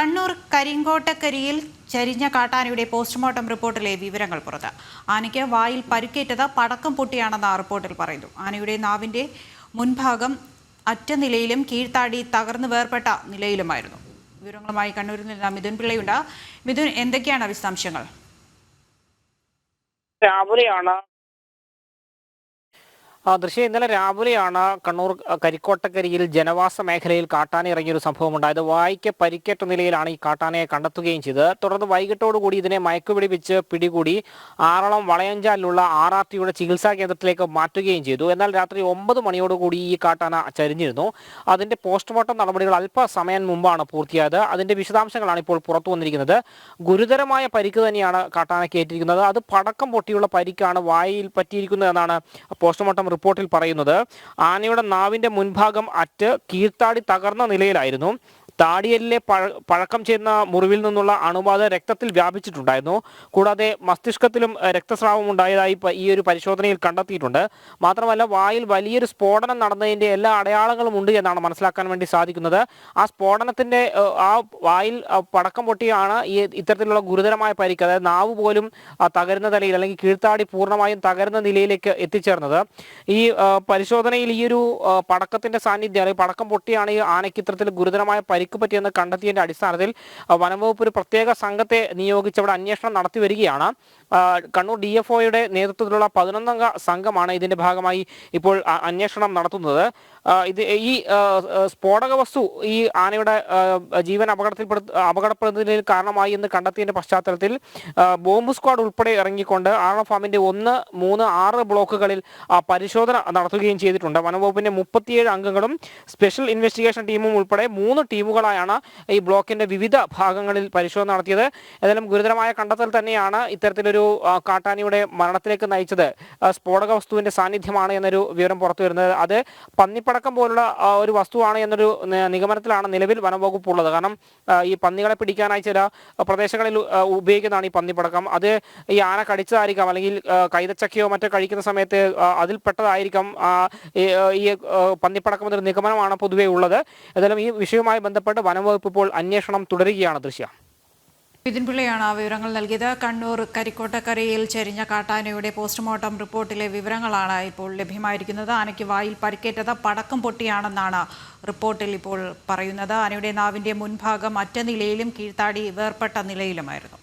കണ്ണൂർ കരിങ്കോട്ടക്കരിയിൽ ചരിഞ്ഞ കാട്ടാനയുടെ പോസ്റ്റ്മോർട്ടം റിപ്പോർട്ടിലെ വിവരങ്ങൾ പുറത്ത്. ആനയ്ക്ക് വായിൽ പരുക്കേറ്റത് പടക്കം പൊട്ടിയാണെന്ന് റിപ്പോർട്ടിൽ പറയുന്നു. ആനയുടെ നാവിന്റെ മുൻഭാഗം അറ്റ നിലയിലും കീഴ്ത്താടി തകർന്നു വേർപെട്ട നിലയിലുമായിരുന്നു. വിവരങ്ങളുമായി കണ്ണൂരിൽ നിന്ന് മിഥുൻ പിള്ളയുണ്ട്. മിഥുൻ എന്തൊക്കെയാണ് വിശദാംശങ്ങൾ? രാവിലെയാണ് ദൃശ്യം ഇന്നലെ രാവിലെയാണ് കണ്ണൂർ കരിക്കോട്ടക്കരിയിൽ ജനവാസ മേഖലയിൽ കാട്ടാന ഇറങ്ങിയൊരു സംഭവം ഉണ്ടായത് വായിക്ക് പരിക്കേറ്റ നിലയിലാണ് ഈ കാട്ടാനയെ കണ്ടെത്തുകയും ചെയ്തത്. തുടർന്ന് വൈകിട്ടോടുകൂടി ഇതിനെ മയക്കുപിടിപ്പിച്ച് പിടികൂടി ആറളം വളയഞ്ചാലിലുള്ള ടിയുടെ ചികിത്സാ കേന്ദ്രത്തിലേക്ക് മാറ്റുകയും ചെയ്തു. എന്നാൽ രാത്രി ഒമ്പത് മണിയോടുകൂടി ഈ കാട്ടാന ചരിഞ്ഞിരുന്നു. അതിന്റെ പോസ്റ്റ്മോർട്ടം നടപടികൾ അല്പസമയം മുമ്പാണ് പൂർത്തിയായത്. അതിന്റെ വിശദാംശങ്ങളാണ് ഇപ്പോൾ പുറത്തു വന്നിരിക്കുന്നത്. ഗുരുതരമായ പരിക്ക് തന്നെയാണ് കാട്ടാനയ്ക്ക് ഏറ്റിരിക്കുന്നത്. അത് പടക്കം പൊട്ടിയുള്ള പരിക്കാണ് വായിൽ പറ്റിയിരിക്കുന്നത് എന്നാണ് പോസ്റ്റ്മോർട്ടം റിപ്പോർട്ടിൽ പറയുന്നത് ആനയുടെ നാവിന്റെ മുൻഭാഗം അറ്റ് കീഴ്ത്താടി തകർന്ന നിലയിലായിരുന്നു. താടിയലിലെ പഴ പഴക്കം ചെയ്യുന്ന മുറിവിൽ നിന്നുള്ള അണുബാധ രക്തത്തിൽ വ്യാപിച്ചിട്ടുണ്ടായിരുന്നു. കൂടാതെ മസ്തിഷ്കത്തിലും രക്തസ്രാവം ഉണ്ടായതായി ഈ ഒരു പരിശോധനയിൽ കണ്ടെത്തിയിട്ടുണ്ട്. മാത്രമല്ല വായിൽ വലിയൊരു സ്ഫോടനം നടന്നതിന്റെ എല്ലാ അടയാളങ്ങളും ഉണ്ട് എന്നാണ് മനസ്സിലാക്കാൻ വേണ്ടി സാധിക്കുന്നത്. ആ സ്ഫോടനത്തിന്റെ ആ വായിൽ പടക്കം പൊട്ടിയാണ് ഈ ഇത്തരത്തിലുള്ള ഗുരുതരമായ പരിക്ക് അതായത് നാവ് പോലും തകരുന്ന നിലയിൽ അല്ലെങ്കിൽ കീഴ്ത്താടി പൂർണമായും തകരുന്ന നിലയിലേക്ക് എത്തിച്ചേർന്നത്. ഈ പരിശോധനയിൽ ഈ ഒരു പടക്കത്തിന്റെ സാന്നിധ്യം അല്ലെങ്കിൽ പടക്കം പൊട്ടിയാണ് ഈ ആനയ്ക്ക് ഇത്തരത്തിൽ ഗുരുതരമായ പരിക്ക് പറ്റിയെന്ന് കണ്ടെത്തിയതിന്റെ അടിസ്ഥാനത്തിൽ വനംവകുപ്പ് ഒരു പ്രത്യേക സംഘത്തെ നിയോഗിച്ച് അവിടെ അന്വേഷണം നടത്തി വരികയാണ്. കണ്ണൂർ ഡി എഫ് ഒയുടെ നേതൃത്വത്തിലുള്ള പതിനൊന്നംഗ സംഘമാണ് ഇതിന്റെ ഭാഗമായി ഇപ്പോൾ അന്വേഷണം നടത്തുന്നത്. ഇത് ഈ സ്ഫോടക വസ്തു ഈ ആനയുടെ ജീവൻ അപകടത്തിൽപ്പെടുത്ത അപകടപ്പെടുന്നതിന് കാരണമായി എന്ന് കണ്ടെത്തിയതിന്റെ പശ്ചാത്തലത്തിൽ ബോംബ് സ്ക്വാഡ് ഉൾപ്പെടെ ഇറങ്ങിക്കൊണ്ട് ആറളം ഫാമിന്റെ ഒന്ന് മൂന്ന് ആറ് ബ്ലോക്കുകളിൽ പരിശോധന നടത്തുകയും ചെയ്തിട്ടുണ്ട്. വനംവകുപ്പിന്റെ മുപ്പത്തിയേഴ് അംഗങ്ങളും സ്പെഷ്യൽ ഇൻവെസ്റ്റിഗേഷൻ ടീമും ഉൾപ്പെടെ മൂന്ന് ടീമുകളായാണ് ഈ ബ്ലോക്കിന്റെ വിവിധ ഭാഗങ്ങളിൽ പരിശോധന നടത്തിയത്. ഏതായാലും ഗുരുതരമായ കണ്ടെത്തൽ തന്നെയാണ് ഇത്തരത്തിലൊരു ആ, കാട്ടാനയുടെ മരണത്തിലേക്ക് നയിച്ചത് സ്ഫോടക വസ്തുവിന്റെ സാന്നിധ്യമാണ് എന്നൊരു വിവരം പുറത്തു വരുന്നത്. അത് പന്നിപ്പടക്കം പോലുള്ള ഒരു വസ്തുവാണ് എന്നൊരു നിഗമനത്തിലാണ് നിലവിൽ വനംവകുപ്പ് ഉള്ളത് കാരണം ഈ പന്നികളെ പിടിക്കാനായി ചില പ്രദേശങ്ങളിൽ ഉപയോഗിക്കുന്നതാണ് ഈ പന്നിപ്പടക്കം. അത് ഈ ആന കടിച്ചതായിരിക്കാം അല്ലെങ്കിൽ കൈതച്ചക്കയോ മറ്റോ കഴിക്കുന്ന സമയത്ത് അതിൽ പെട്ടതായിരിക്കാം ഈ പന്നിപ്പടക്കം എന്നൊരു നിഗമനമാണ് പൊതുവേ ഉള്ളത്. ഏതായാലും ഈ വിഷയവുമായി ബന്ധപ്പെട്ട് വനംവകുപ്പ് ഇപ്പോൾ അന്വേഷണം തുടരുകയാണ് ദൃശ്യ. പിള്ളയാണ് ആ വിവരങ്ങൾ നൽകിയത്. കണ്ണൂർ കരിക്കോട്ടക്കരയിൽ ചെരിഞ്ഞ കാട്ടാനയുടെ പോസ്റ്റ്മോർട്ടം റിപ്പോർട്ടിലെ വിവരങ്ങളാണ് ഇപ്പോൾ ലഭ്യമായിരിക്കുന്നത്. ആനയ്ക്ക് വായിൽ പരിക്കേറ്റത് പടക്കം പൊട്ടിയാണെന്നാണ് റിപ്പോർട്ടിൽ ഇപ്പോൾ പറയുന്നത്. ആനയുടെ നാവിന്റെ മുൻഭാഗം അറ്റ നിലയിലും കീഴ്ത്താടി വേർപെട്ട നിലയിലുമായിരുന്നു.